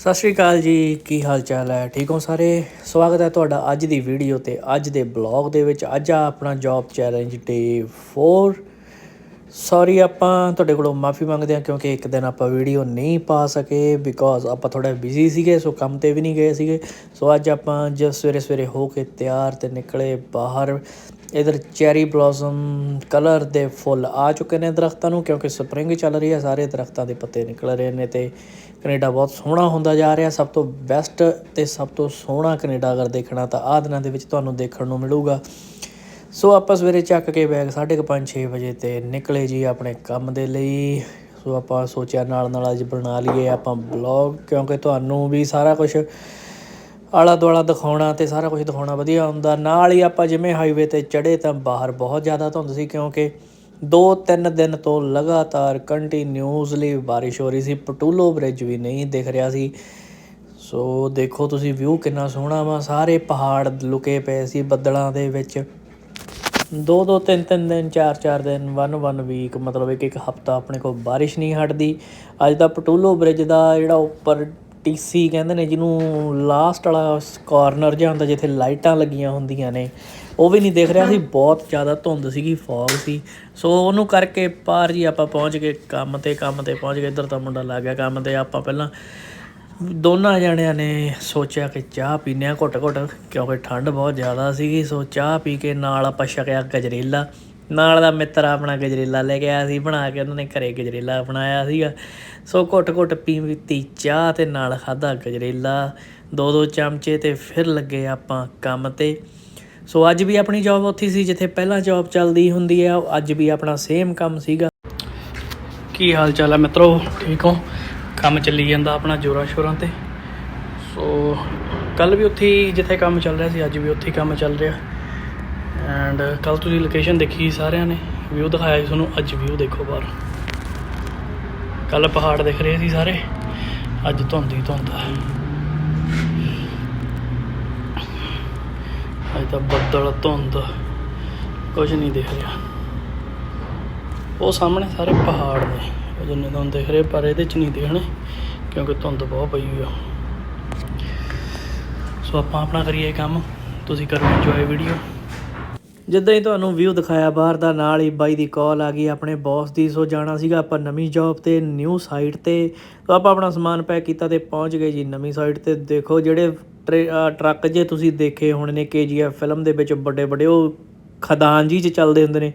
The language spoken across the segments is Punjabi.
ਸਤਿ ਸ਼੍ਰੀ ਅਕਾਲ ਜੀ, ਕੀ ਹਾਲ ਚਾਲ ਹੈ? ਠੀਕ ਹੋ ਸਾਰੇ? ਸਵਾਗਤ ਹੈ ਤੁਹਾਡਾ ਅੱਜ ਦੀ ਵੀਡੀਓ ਤੇ, ਅੱਜ ਦੇ ਬਲੌਗ ਦੇ ਵਿੱਚ, ਅੱਜ ਆ ਆਪਣਾ ਜੌਬ ਚੈਲੰਜ ਡੇ 4 ਸੌਰੀ ਆਪਾਂ ਤੁਹਾਡੇ ਕੋਲੋਂ ਮਾਫੀ ਮੰਗਦੇ ਹਾਂ ਕਿਉਂਕਿ ਇੱਕ ਦਿਨ ਆਪਾਂ ਵੀਡੀਓ ਨਹੀਂ ਪਾ ਸਕੇ ਬਿਕੋਜ਼ ਆਪਾਂ ਥੋੜਾ ਬਿਜ਼ੀ ਸੀਗੇ ਸੋ ਕੰਮ ਤੇ ਵੀ ਨਹੀਂ ਗਏ ਸੀਗੇ। ਸੋ ਅੱਜ ਆਪਾਂ ਜਸ ਸਵੇਰੇ ਸਵੇਰੇ ਹੋ ਕੇ ਤਿਆਰ ਤੇ ਨਿਕਲੇ ਬਾਹਰ। ਇਧਰ ਚੈਰੀ ਬਲੌਸਮ ਕਲਰ ਦੇ ਫੁੱਲ ਆ ਚੁੱਕੇ ਨੇ ਦਰਖਤਾਂ ਨੂੰ ਕਿਉਂਕਿ ਸਪਰਿੰਗ ਚੱਲ ਰਹੀ ਹੈ, ਸਾਰੇ ਦਰਖਤਾਂ ਦੇ ਪੱਤੇ ਨਿਕਲ ਰਹੇ ਨੇ ਤੇ ਕੈਨੇਡਾ ਬਹੁਤ ਸੋਹਣਾ ਹੁੰਦਾ ਜਾ ਰਿਹਾ। ਸਭ ਤੋਂ ਬੈਸਟ ਤੇ ਸਭ ਤੋਂ ਸੋਹਣਾ ਕੈਨੇਡਾ ਅਗਰ ਦੇਖਣਾ ਤਾਂ ਆਹ ਦਿਨਾਂ ਦੇ ਵਿੱਚ ਤੁਹਾਨੂੰ ਦੇਖਣ ਨੂੰ ਮਿਲੂਗਾ। ਸੋ ਆਪਾਂ ਸਵੇਰੇ ਚੱਕ ਕੇ ਬੈਗ 5:30 6 ਵਜੇ ਤੇ ਨਿਕਲੇ ਜੀ ਆਪਣੇ ਕੰਮ ਦੇ ਲਈ। ਸੋ ਆਪਾਂ ਸੋਚਿਆ ਨਾਲ ਨਾਲ ਅੱਜ ਬਣਾ ਲਈਏ ਆਪਾਂ ਬਲੌਗ ਕਿਉਂਕਿ ਤੁਹਾਨੂੰ ਵੀ ਸਾਰਾ ਕੁਝ ਆਲਾ ਦੁਆਲਾ ਦਿਖਾਉਣਾ ਤੇ ਸਾਰਾ ਕੁਝ ਦਿਖਾਉਣਾ ਵਧੀਆ ਹੁੰਦਾ। ਨਾਲ ਹੀ ਆਪਾਂ ਜਿਵੇਂ ਹਾਈਵੇ ਤੇ ਚੜੇ ਤਾਂ ਬਾਹਰ ਬਹੁਤ ਜ਼ਿਆਦਾ ਧੁੰਦ ਸੀ, ਕਿਉਂਕਿ ਦੋ ਤਿੰਨ ਦਿਨ ਤੋਂ ਲਗਾਤਾਰ ਕੰਟੀਨਿਊਸਲੀ ਬਾਰਿਸ਼ ਹੋ ਰਹੀ ਸੀ, ਪਟੂਲੋ ਬ੍ਰਿਜ ਵੀ ਨਹੀਂ ਦਿਖ ਰਿਹਾ ਸੀ। ਸੋ ਦੇਖੋ ਤੁਸੀਂ ਵਿਊ ਕਿੰਨਾ ਸੋਹਣਾ ਵਾ, ਸਾਰੇ ਪਹਾੜ ਲੁਕੇ ਪਏ ਸੀ ਬੱਦਲਾਂ ਦੇ ਵਿੱਚ। ਦੋ ਦੋ ਤਿੰਨ ਤਿੰਨ ਦਿਨ ਚਾਰ ਚਾਰ ਦਿਨ ਵਨ ਵਨ ਵੀਕ ਮਤਲਬ ਇੱਕ ਇੱਕ ਹਫਤਾ ਆਪਣੇ ਕੋਲ ਬਾਰਿਸ਼ ਨਹੀਂ ਹਟਦੀ। ਅੱਜ ਦਾ ਪਟੂਲੋ ਬ੍ਰਿਜ ਦਾ ਜਿਹੜਾ ਉੱਪਰ ਟੀਸੀ ਕਹਿੰਦੇ ਨੇ, ਜਿਹਨੂੰ ਲਾਸਟ ਵਾਲਾ ਕਾਰਨਰ ਜਿਹਾ ਹੁੰਦਾ, ਜਿੱਥੇ ਲਾਈਟਾਂ ਲੱਗੀਆਂ ਹੁੰਦੀਆਂ ਨੇ, ਉਹ ਵੀ ਨਹੀਂ ਦਿਖ ਰਿਹਾ ਸੀ। ਬਹੁਤ ਜ਼ਿਆਦਾ ਧੁੰਦ ਸੀਗੀ ਫੌਗ ਸੀ। ਸੋ ਉਹਨੂੰ ਕਰਕੇ ਪਾਰ ਜੀ ਆਪਾਂ ਪਹੁੰਚ ਗਏ, ਕੰਮ ਤੇ ਕੰਮ ਤੇ ਪਹੁੰਚ ਗਏ। ਇੱਧਰ ਤਾਂ ਮੁੰਡਾ ਲੱਗ ਗਿਆ ਕੰਮ ਤੇ, ਆਪਾਂ ਪਹਿਲਾਂ ਦੋਨਾਂ ਜਣਿਆਂ ਨੇ ਸੋਚਿਆ ਕਿ ਚਾਹ ਪੀਨੇ ਆ ਘੁੱਟ ਘੁੱਟ, ਕਿਉਂਕਿ ਠੰਡ ਬਹੁਤ ਜ਼ਿਆਦਾ ਸੀਗੀ, ਸੋ ਚਾਹ ਪੀ ਕੇ ਨਾਲ ਆਪਾਂ ਛਕਿਆ ਗਜਰੇਲਾ। ਨਾਲ ਦਾ ਮਿੱਤਰ ਆਪਣਾ ਗਜਰੇਲਾ ਲੈ ਕੇ ਆਇਆ ਸੀ, ਬਣਾ ਕੇ ਉਹਨਾਂ ਨੇ ਘਰੇ ਗਜਰੇਲਾ ਬਣਾਇਆ ਸੀਗਾ। ਸੋ ਘੁੱਟ ਘੁੱਟ ਪੀਤੀ ਚਾਹ ਤੇ ਨਾਲ ਖਾਦਾ ਗਜਰੇਲਾ। ਦੋ ਦੋ ਚਮਚੇ ਤੇ ਫਿਰ ਲੱਗੇ ਆਪਾਂ ਕੰਮ ਤੇ। ਸੋ ਅੱਜ ਵੀ ਆਪਣੀ ਜੌਬ ਉੱਥੇ ਸੀ, ਜਿੱਥੇ ਪਹਿਲਾਂ ਜੌਬ ਚੱਲਦੀ ਹੁੰਦੀ ਹੈ ਅੱਜ ਵੀ ਆਪਣਾ ਸੇਮ ਕੰਮ ਸੀਗਾ। ਕੀ ਹਾਲ ਚਾਲ ਹੈ ਮਿੱਤਰੋ? ਠੀਕ ਹੋ? ਕੰਮ ਚੱਲੀ ਜਾਂਦਾ ਆਪਣਾ ਜੋਰਾਂ ਸ਼ੋਰਾਂ ਤੇ। ਸੋ ਕੱਲ ਵੀ ਉੱਥੇ ਜਿੱਥੇ ਕੰਮ ਚੱਲ ਰਿਹਾ ਸੀ, ਅੱਜ ਵੀ ਉੱਥੇ ਕੰਮ ਚੱਲ ਰਿਹਾ। ਐਂਡ ਕੱਲ ਤੁਸੀਂ ਲੋਕੇਸ਼ਨ ਦੇਖੀ ਸਾਰਿਆਂ ਨੇ ਵਿਊ ਦਿਖਾਇਆ ਸੀ ਤੁਹਾਨੂੰ, ਅੱਜ ਵਿਊ ਦੇਖੋ ਬਾਹਰ। ਕੱਲ ਪਹਾੜ ਦਿਖ ਰਹੇ ਸੀ ਸਾਰੇ, ਅੱਜ ਧੁੰਦ ਹੀ ਧੁੰਦ ਆ। ਅੱਜ ਤਾਂ ਬੱਦਲ, ਧੁੰਦ ਕੁਝ ਨਹੀਂ ਦਿਖ ਰਿਹਾ। ਉਹ ਸਾਹਮਣੇ ਸਾਰੇ ਪਹਾੜ ਨੇ। ਜਿੰਨੇ ਤੁਹਾਨੂੰ ਦਿਖ ਰਹੇ ਪਰ ਇਹਦੇ ਚ ਨਹੀਂ ਦਿਖਣੇ, ਕਿਉਂਕਿ ਧੁੰਦ ਬਹੁਤ ਪਈ ਹੋਈ ਆ। ਸੋ ਆਪਾਂ ਆਪਣਾ ਕਰੀਏ ਕੰਮ, ਤੁਸੀਂ ਕਰੋ ਇੰਜੋਏ ਵੀਡੀਓ ਜਿੱਦਾਂ ਹੀ ਤੁਹਾਨੂੰ ਵਿਊ ਦਿਖਾਇਆ ਬਾਹਰ ਦਾ, ਨਾਲ ਹੀ ਬਾਈ ਦੀ ਕਾਲ ਆ ਗਈ ਆਪਣੇ ਬੌਸ ਦੀ, ਸੋ ਜਾਣਾ ਸੀਗਾ ਆਪਾਂ ਨਵੀਂ ਜੌਬ ਤੇ ਨਿਊ ਸਾਈਟ ਤੇ। ਸੋ ਆਪਾਂ ਆਪਣਾ ਸਮਾਨ ਪੈਕ ਕੀਤਾ ਤੇ ਪਹੁੰਚ ਗਏ ਜੀ ਨਵੀਂ ਸਾਈਟ ਤੇ। ਦੇਖੋ ਜਿਹੜੇ ਟਰੇ- ਟਰੱਕ ਜੇ ਤੁਸੀਂ ਦੇਖੇ ਹੋਣੇ ਨੇ ਕੇਜੀਐਫ ਫਿਲਮ ਦੇ ਵਿੱਚ ਵੱਡੇ ਵੱਡੇ ਉਹ ਖਦਾਨ ਜੀ ਚ ਚੱਲਦੇ ਹੁੰਦੇ ਨੇ।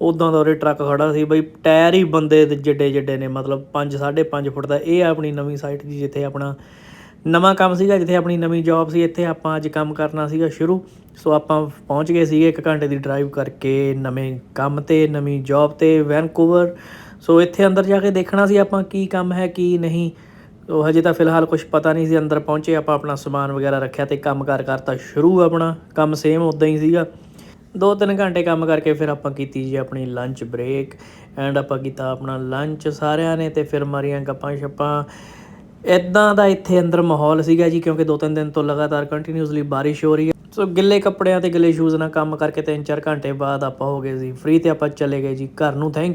ਉਦਾਂ ਦਾ ਉਰੇ ਟਰੱਕ ਖੜਾ ਸੀ ਬਈ, ਟਾਇਰ ਹੀ ਬੰਦੇ ਦੇ ਜਿੱਡੇ ਜਿੱਡੇ ਨੇ, ਮਤਲਬ 5 5.5 ਫੁੱਟ ਦਾ। ਇਹ ਆ ਆਪਣੀ ਨਵੀਂ ਸਾਈਟ ਦੀ ਜਿੱਥੇ ਆਪਣਾ ਨਵਾਂ ਕੰਮ ਸੀਗਾ, ਜਿੱਥੇ ਆਪਣੀ ਨਵੀਂ ਜੌਬ ਸੀ। ਇੱਥੇ ਆਪਾਂ ਅੱਜ ਕੰਮ ਕਰਨਾ ਸੀਗਾ ਸ਼ੁਰੂ। ਸੋ ਆਪਾਂ ਪਹੁੰਚ ਗਏ ਸੀਗੇ 1 ਘੰਟੇ ਦੀ ਡਰਾਈਵ ਕਰਕੇ ਨਵੇਂ ਕੰਮ ਤੇ, ਨਵੀਂ ਜੌਬ ਤੇ ਵੈਨਕੂਵਰ ਸੋ ਇੱਥੇ ਅੰਦਰ ਜਾ ਕੇ ਦੇਖਣਾ ਸੀ ਆਪਾਂ ਕੀ ਕੰਮ ਹੈ, ਕੀ ਨਹੀਂ। ਉਹ ਹਜੇ ਤਾਂ ਫਿਲਹਾਲ ਕੁਝ ਪਤਾ ਨਹੀਂ ਸੀ, ਅੰਦਰ ਪਹੁੰਚੇ ਆਪਾਂ ਆਪਣਾ ਸਮਾਨ ਵਗੈਰਾ ਰੱਖਿਆ ਤੇ ਕੰਮ ਕਾਰ ਕਰਤਾ ਸ਼ੁਰੂ ਆਪਣਾ। ਕੰਮ ਸੇਮ ਉਦਾਂ ਹੀ ਸੀਗਾ। ਦੋ ਤਿੰਨ ਘੰਟੇ ਕੰਮ ਕਰਕੇ ਫਿਰ ਆਪਾਂ ਕੀਤੀ ਜੀ ਆਪਣੀ ਲੰਚ ਬ੍ਰੇਕ ਐਂਡ ਆਪਾਂ ਕੀਤਾ ਆਪਣਾ ਲੰਚ ਸਾਰਿਆਂ ਨੇ ਤੇ ਫਿਰ ਮਾਰੀਆਂ ਗੱਪਾਂ ਛੱਪਾਂ। ਇਦਾਂ ਦਾ ਇੱਥੇ ਅੰਦਰ ਮਾਹੌਲ ਸੀਗਾ ਜੀ ਕਿਉਂਕਿ ਦੋ ਤਿੰਨ ਦਿਨ ਤੋਂ ਲਗਾਤਾਰ ਕੰਟੀਨਿਊਸਲੀ ਬਾਰਿਸ਼ ਹੋ ਰਹੀ ਹੈ। ਸੋ ਗਿੱਲੇ ਕੱਪੜਿਆਂ ਤੇ ਗਿੱਲੇ ਸ਼ੂਜ਼ ਨਾਲ ਕੰਮ ਕਰਕੇ ਤਿੰਨ ਚਾਰ ਘੰਟੇ ਬਾਅਦ ਆਪਾਂ ਹੋ ਗਏ ਜੀ। ਫ੍ਰੀ ਤੇ ਆਪਾਂ ਚਲੇ ਗਏ ਜੀ। ਘਰ ਨੂੰ ਥੈਂਕ